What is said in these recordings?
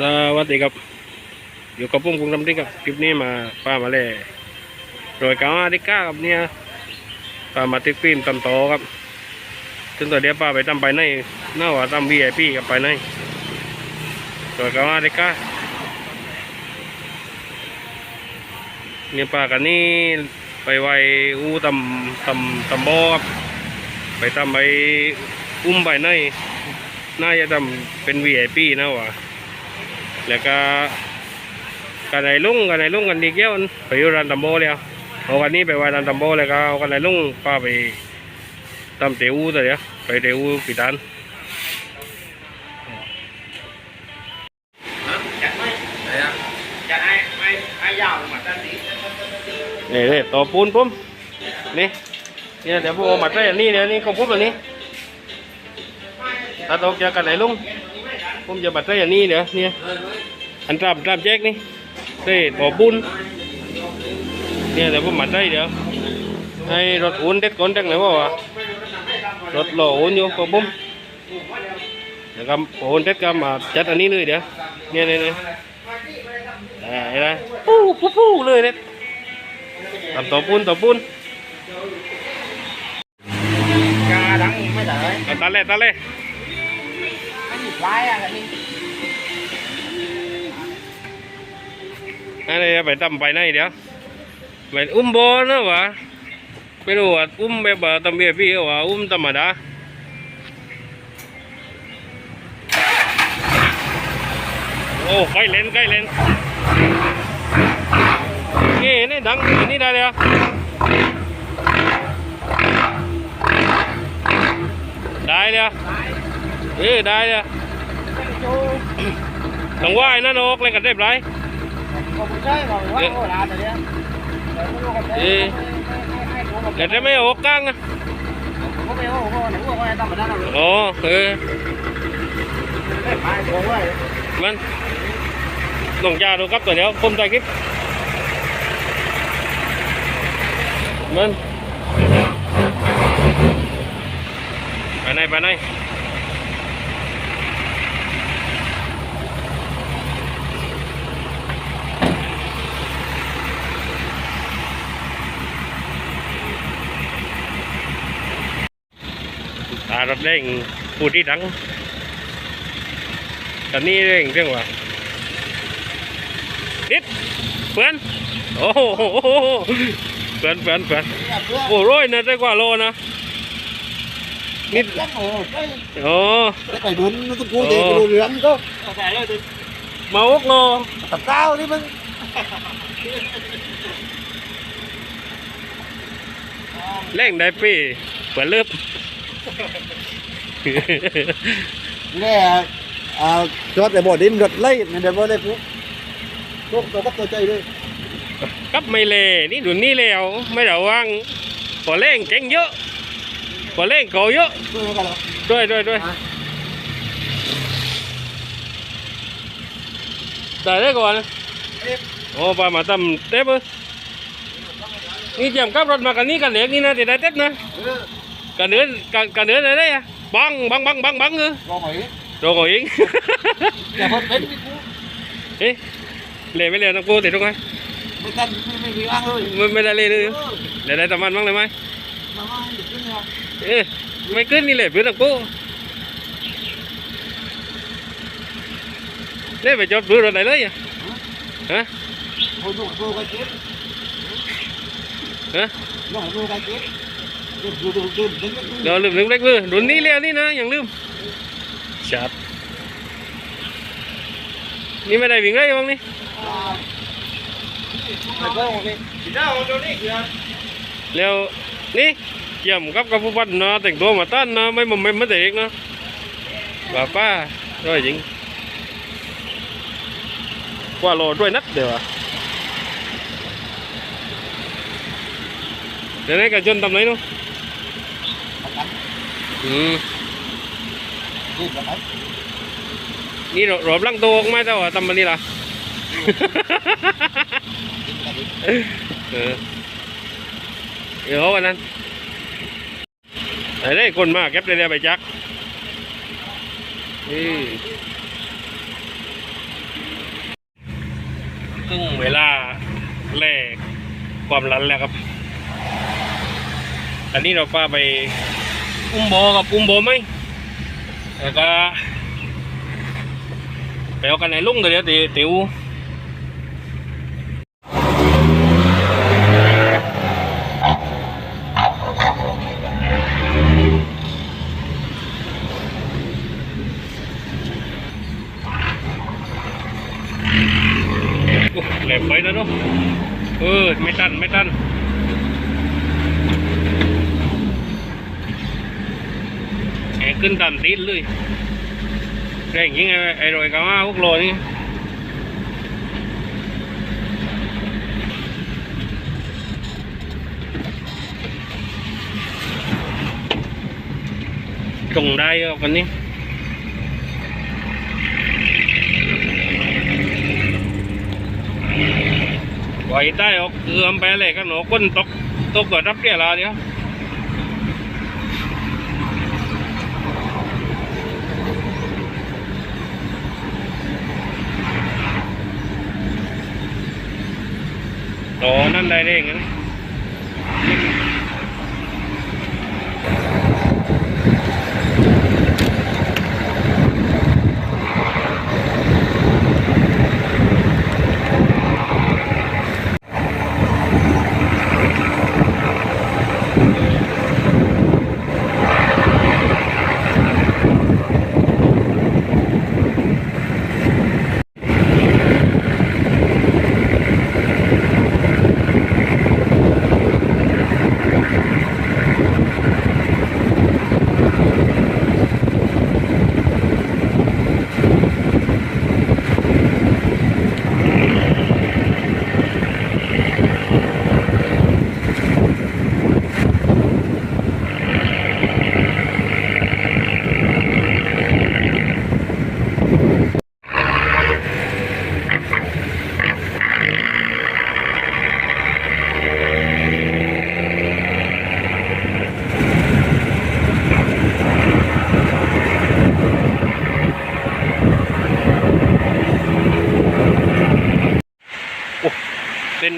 สวัสดีครับ อยู่กับผมกรุงดำริครับคลิปนี้มาป้ามาเล่โดยกามาดิก้าครับเนี่ยป้ามาติดฟิล์มตำโตครับซึ่งตัวเดียวป้าไปตำไปในหน้าว่าตำวีไอพีกับไปในโดยกามาดิก้าเนี่ยป้ากันนี่ไปไว้อู้ตำตำตำบอครับไปตำไปอุ้มไปในน่าจะทำเป็นวีไอพีนะวะ แล้วก็กันไหนลุงกันไหนลุงกันดีเกี้ยวไปอยู่ร้านตัมโบแล้วเอาวันนี้ไปไว้ร้านตัมโบแล้วก็เอากันไหนลุงป้าไปทำเตียวตัวเดียวไปเตียวปีตันจัดไม่จัดไอ้ไอ้ไอ้ยาวมาตั้งนี้นี่นี่ต่อปูนผมนี่เนี่ยเดี๋ยวผมเอามาใส่อันนี้เดี๋ยวนี้ของผมอันนี้ถ้าตกจากกันไหนลุงผมจะมาใส่อันนี้เดี๋ยวเนี่ย อันตรามตรามแจ๊กนี่ใส่ต่อปูนเนี่ยเดี๋ยวผมมาใส่เดี๋ยวให้รถอุ่นเด็ดก่อนจังไหนวะรถหล่อโอนอยู่ของผมเดี๋ยวก็โอนเสร็จก็มาจัดอันนี้เลยเดี๋ยวเนี่ยเนี่ยเนี่ยอ่าเห็นไหมปู้ปู้ปู้เลยเนี่ยทำต่อปูนต่อปูนกาดังไม่ได้เอาตัดเลยตัดเลยไม่มีปลายอะนี่ อันนี้ไปทำไปไหนเดี๋ยวไปอุ้มโบนะวะไม่รู้ว่าอุ้มแบบว่าเบียพี่ว่าอุ้มธรรมดาโอ้ใกล้เลนใกล้เลนนี่นี่ดังนี่ได้เลยอะได้เลยอะเออได้เลยต้องว่ายนะนกเล่นกันได้ไรผมใช่บอกว่าโอ้ลาแต่เนี้ยกันเออแต่จะไม่ออกกลางอะผมไม่โอ้โหหนูบอกว่าต้องมาด้านเราอ๋อเออไม่ไปโอ้ยมันต้องจ่าดูครับตัวเดีย วผมถ่ายคลิปมันไปไหนไปไหนตา รถเร่งพูดที่ดังตอนนี้เร่งเรื่องว่านิดเพื่อนโอ้โหเพื่อนเพื่อนเพื่อนโอ้ร้อยนะได้กว่าโลนะนิดโอ้ไปดุนมันต้องกูเด็กกูเหลืองก็มาอกโลตับเต้านี่มึงแรงได้ปีเปิดเลือบ เนี่ยอ่ารถแต่บ่อดินรถไล่เนี่ยเดี๋ยวบ่ได้ปุ๊บตัวตัวก็ตัวใจเลยกับไม่เล่นี่ดุนนี่แล้วไม่ระวังพอเร่งเก่งเยอะพอเร่งโกเยอะตัวกันหรอด้วยด้วยด้วยได้ได้ก่อนนะโอ้ปลามาทำเต็มเลยนี่เจียมกับรถมากันนี่กันเหล็กนี่นะแต่ได้เต็มนะ cả nửa cả, cả nửa này đấy à băng băng băng băng băng ư ลองหน่อย rồi ngồi yên อย่าเพิ่งเป็นไม่กู ê lề mới lề nó cô thì đúng không ไม่กันไม่ไม่มีอ้างเลย mới mới lại lề เอ nữa อ lề đây tầm ăn măng này mai มาว่าเด็กขึ้นเนี่ย ê mày cứ đi lề phía thằng cô lấy về cho bữa rồi này lấy à hả เราลืมลืมเล็กเลยร์ดุนนี่แล้วนี่นะอย่างลืมชัดนี่ไม่ได้วิ่งได้บ้างนี่แล้วนี่เกี่ยมกับกับผู้บัตนะแต่งตัวมาต้นนะไม่มัไม่ไม่เด็กนะบ้าป้าด้วยจริงกว่าโลด้วยนัดเดี๋ยวเดี๋ยวนี้กันจนทำไรเนาะ อืมนี่แบบนั้นนี่รอบลังตัวออกไม่เท่าว่าทำมันนี่ล่ะเออเดี๋ยววันนั้นไหนได้คนมาเก็บได้เลยไปจักนี่ถึงเวลาแลกความรันแล้วครับ อันนี้เราพาไป อุ้มโบกับอุ้มโบไหมแล้วก็ไปเอากันในลุงเดี๋ยวเดี๋ยวติ๋วโอ้แหลมไปแล้วเนาะเออไม่ตันไม่ตัน แหง ขึ้นตามตีนเลยแรงยิงไอ้ไอ้รอยกามาพวกโลนี่ตรงได้เอากันนี่ไหวใต้ออกเกือมไปเลยกันหนูก้นตกตกก็รับเรียลาเดียว อ๋อ นั่นได้ได้งั้น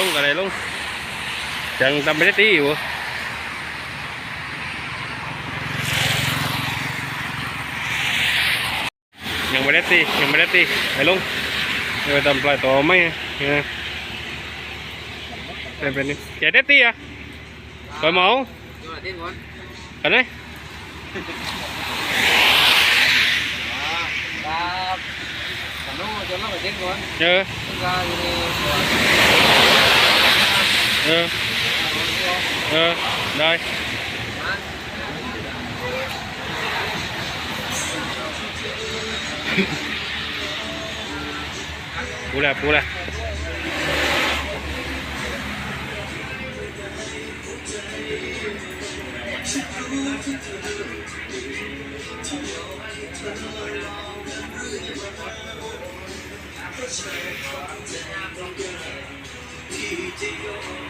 ม็ดโอ้จองแล้วกันนี่รถดัวจองแล้วมีกระไรลงก ระไรลงยั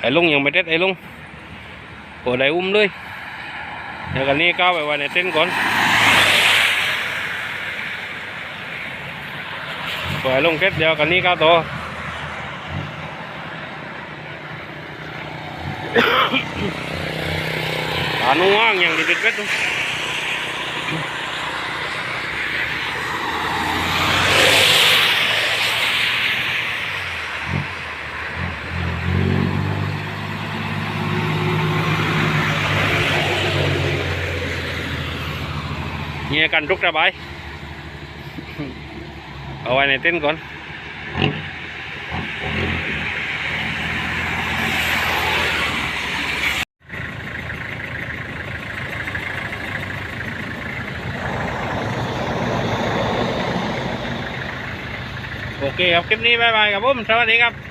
ไอ้ลุงยังไม่เด็ดไอ้ลุงโอ้ได้อุ้มเลยเดี๋ยวกันนี้ก้าวไปไว้ในเต็นท์ก่อนปล่อยลุงเด็ดเดี๋ยวกันนี้ก้าวต่อตาหนูว่างอย่างดีเป็ดเป็ดียกันทุกระบาย เอาไว้ในเต็นก่อนโอเคครับ คลิปนี้บายบายครับผม สวัสดีครับ